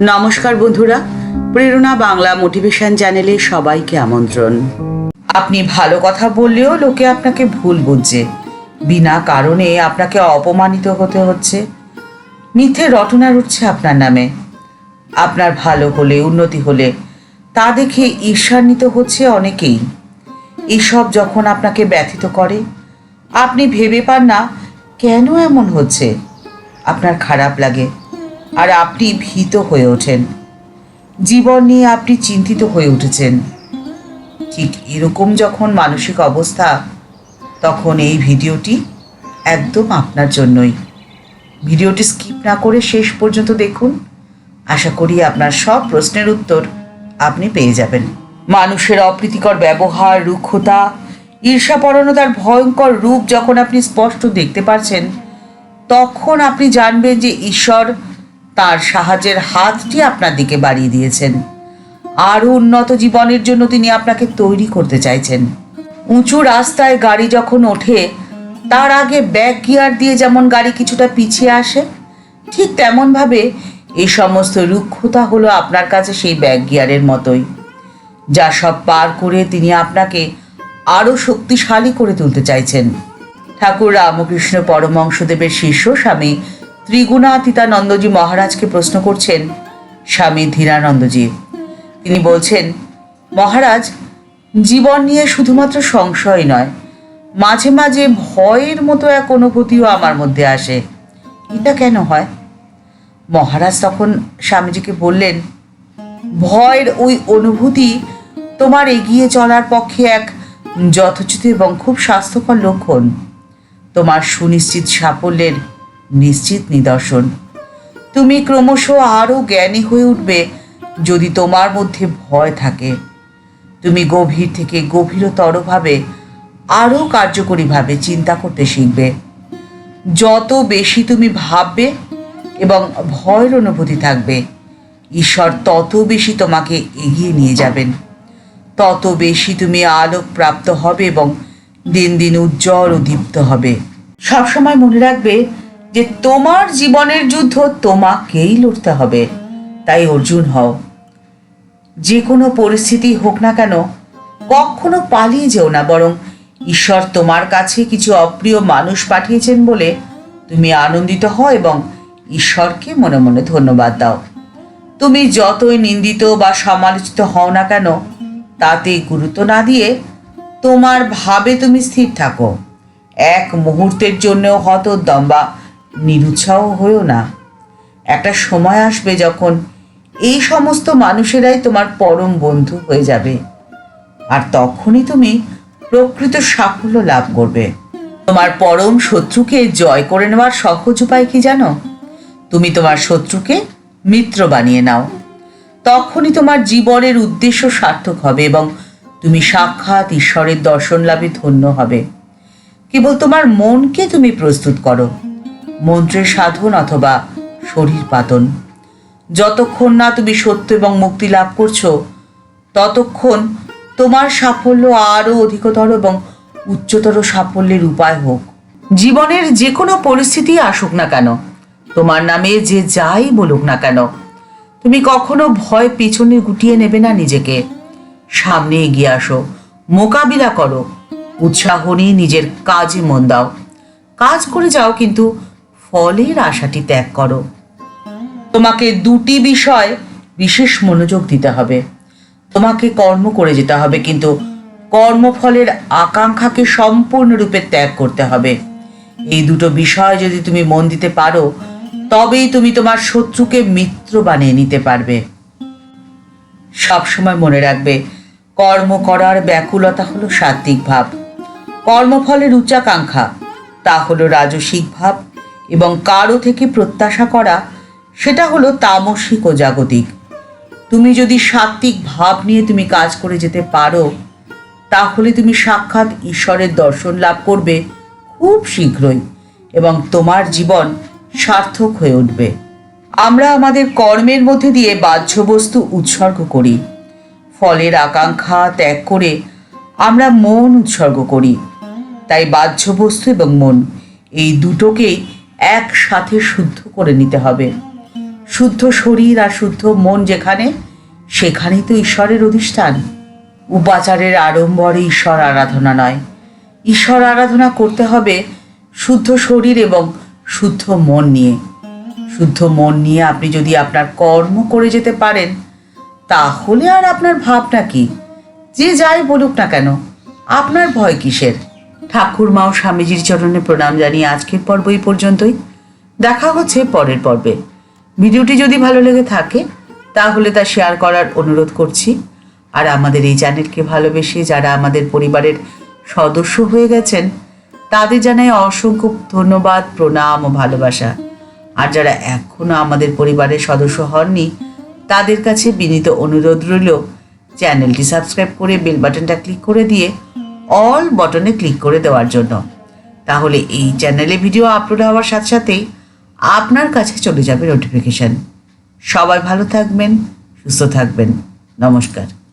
নমস্কার বন্ধুরা, প্রেরণা বাংলা মোটিভেশন চ্যানেলে সবাইকে আমন্ত্রণ। আপনি ভালো কথা বললেও লোকে আপনাকে ভুল বুঝছে। বিনা কারণে আপনাকে অপমানিত হতে হচ্ছে। মিথ্যে রটনা উঠছে আপনার নামে। আপনার ভালো হলে, উন্নতি হলে, তা দেখে ঈর্ষান্বিত হচ্ছে অনেকেই। এসব যখন আপনাকে ব্যথিত করে, আপনি ভেবে পান না, কেন এমন হচ্ছে? আপনার খারাপ লাগে আর আপনি ভীত হয়ে ওঠেন। জীবন নিয়ে আপনি চিন্তিত হয়ে উঠেছেন। ঠিক এরকম যখন মানসিক অবস্থা, তখন এই ভিডিওটি একদম আপনার জন্যই। ভিডিওটি স্কিপ না করে শেষ পর্যন্ত দেখুন। আশা করি আপনার সব প্রশ্নের উত্তর আপনি পেয়ে যাবেন। মানুষের অপ্রীতিকর ব্যবহার, রুক্ষতা ঈর্ষাপরণতার ভয়ঙ্কর রূপ যখন আপনি স্পষ্ট দেখতে পাচ্ছেন তখন আপনি জানবেন যে ঈশ্বর তার সাহায্যের হাতটি আপনার দিকে বাড়িয়ে দিয়েছেন। আরও উন্নত জীবনের জন্য তিনি আপনাকে তৈরি করতে চাইছেন। উঁচু রাস্তায় গাড়ি যখন ওঠে, তার আগে ব্যাক গিয়ার দিয়ে যেমন গাড়ি কিছুটা পিছিয়ে আসে, ঠিক তেমনভাবে এই সমস্ত রুক্ষতা হলো আপনার কাছে সেই ব্যাক গিয়ারের মতোই, যা সব পার করে তিনি আপনাকে আরও শক্তিশালী করে তুলতে চাইছেন। ঠাকুর রামকৃষ্ণ পরমংশদেবের শিষ্য স্বামী ত্রিগুণাতীতানন্দজি মহারাজকে প্রশ্ন করছেন, স্বামী ধীরানন্দজি। তিনি বলছেন, মহারাজ, জীবন নিয়ে শুধুমাত্র সংশয় নয়, মাঝে মাঝে ভয়ের মতো এক অনুভূতিও আমার মধ্যে আসে। এটা কেন হয়? মহারাজ তখন স্বামীজিকে বললেন, ভয়ের ওই অনুভূতি তোমার এগিয়ে চলার পক্ষে এক যথোচিত এবং খুব স্বাস্থ্যকর লক্ষণ। তোমার সুনিশ্চিত সাফল্যের নিশ্চিত নিদর্শন। তুমি ক্রমশ আরও জ্ঞানী হয়ে উঠবে যদি তোমার মধ্যে ভয় থাকে। তুমি গভীর থেকে গভীরতরভাবে, আরও কার্যকরীভাবে চিন্তা করতে শিখবে। যত বেশি তুমি ভাববে এবং ভয়ের অনুভূতি থাকবে, ঈশ্বর তত বেশি তোমাকে এগিয়ে নিয়ে যাবেন। তত বেশি তুমি আলোক প্রাপ্ত হবে এবং দিন দিন উজ্জ্বল ও দীপ্ত হবে। সবসময় মনে রাখবে যে তোমার জীবনের যুদ্ধ তোমাকেই লড়তে হবে। তাই অর্জুন হও। যে কোনো পরিস্থিতি হোক না কেন, কখনো পালিয়ে যেও না, বরং ঈশ্বর তোমার কাছে কিছু অপ্রিয় মানুষ পাঠিয়েছেন বলে তুমি আনন্দিত হও এবং ঈশ্বরকে মনে মনে ধন্যবাদ দাও। তুমি যতই নিন্দিত বা সমালোচিত হও না কেন, তাতে গুরুত্ব না দিয়ে তোমার ভাবে তুমি স্থির থাকো। এক মুহূর্তের জন্যও হতোদ্যম বা নিরুৎসাহ হয়েও না। একটা সময় আসবে যখন এই সমস্ত মানুষেরাই তোমার পরম বন্ধু হয়ে যাবে। আর তখনই তুমি প্রকৃত সাফল্য লাভ করবে। তোমার পরম শত্রুকে জয় করে নেওয়ার সহজ উপায় কি জানো? তুমি তোমার শত্রুকে মিত্র বানিয়ে নাও। তখনই তোমার জীবনের উদ্দেশ্য সার্থক হবে এবং তুমি সাক্ষাৎ ঈশ্বরের দর্শন লাভে ধন্য হবে। কেবল তোমার মনকে তুমি প্রস্তুত করো। মন্ত্রের সাধন অথবা শরীর পাতন। যতক্ষণ না তুমি সত্য এবং মুক্তি লাভ করছ, ততক্ষণ তোমার সাফল্য আরও অধিকতর এবং উচ্চতর সাফল্যের উপায় হোক। জীবনের যে কোনো পরিস্থিতি আসুক না কেন, তোমার নামে যে যাই বলুক না কেন, তুমি কখনো ভয় পিছনে গুটিয়ে নেবে না নিজেকে। সামনে এগিয়ে আসো, মোকাবিলা করো, উৎসাহ নিয়ে নিজের কাজে মন দাও। কাজ করে যাও কিন্তু ফলের আশাটি ত্যাগ করো। তোমাকে দুটি বিষয় বিশেষ মনোযোগ দিতে হবে। তোমাকে কর্ম করে যেতে হবে, কিন্তু কর্মফলের আকাঙ্ক্ষাকে সম্পূর্ণরূপে ত্যাগ করতে হবে। এই দুটো বিষয় যদি তুমি মন দিতে পারো, তবেই তুমি তোমার শত্রুকে মিত্র বানিয়ে নিতে পারবে। সবসময় মনে রাখবে, কর্ম করার ব্যাকুলতা হলো সাত্বিক ভাব। কর্মফলের উচ্চাকাঙ্ক্ষা, তা হলো রাজসিক ভাব এবং কারও থেকে প্রত্যাশা করা, সেটা হলো তামসিক ও জাগতিক। তুমি যদি সাত্বিক ভাব নিয়ে তুমি কাজ করে যেতে পারো, তাহলে তুমি সাক্ষাৎ ঈশ্বরের দর্শন লাভ করবে খুব শীঘ্রই এবং তোমার জীবন সার্থক হয়ে উঠবে। আমরা আমাদের কর্মের মধ্যে দিয়ে বাহ্য বস্তু উৎসর্গ করি। ফলের আকাঙ্ক্ষা ত্যাগ করে আমরা মন উৎসর্গ করি। তাই বাহ্য বস্তু এবং মন, এই দুটোকেই একসাথে শুদ্ধ করে নিতে হবে। শুদ্ধ শরীর আর শুদ্ধ মন যেখানে, সেখানেই তো ঈশ্বরের অধিষ্ঠান। উপাচারের আড়ম্বরে ঈশ্বর আরাধনা নয়। ঈশ্বর আরাধনা করতে হবে শুদ্ধ শরীর এবং শুদ্ধ মন নিয়ে। শুদ্ধ মন নিয়ে আপনি যদি আপনার কর্ম করে যেতে পারেন, তাহলে আর আপনার ভাবনা কি? যে যাই বলুক না কেন, আপনার ভয় কিসের? ঠাকুরমা ও স্বামীজির চরণে প্রণাম জানিয়ে আজকের পর্ব এই পর্যন্তই। দেখা হচ্ছে পরের পর্বে। ভিডিওটি যদি ভালো লেগে থাকে, তাহলে তা শেয়ার করার অনুরোধ করছি। আর আমাদের এই চ্যানেলকে ভালোবেসে যারা আমাদের পরিবারের সদস্য হয়ে গেছেন, তাদের জানাই অসংখ্য ধন্যবাদ, প্রণাম ও ভালোবাসা। আর যারা এখনও আমাদের পরিবারের সদস্য হননি, তাদের কাছে বিনীত অনুরোধ রইল, চ্যানেলটি সাবস্ক্রাইব করে বেল বাটনটা ক্লিক করে দিয়ে অল বটনে ক্লিক করে দেওয়ার জন্য। তাহলে এই চ্যানেলে ভিডিও আপলোড হওয়ার সাথে সাথেই আপনার কাছে চলে যাবে নোটিফিকেশান সবাই ভালো থাকবেন, সুস্থ থাকবেন। নমস্কার।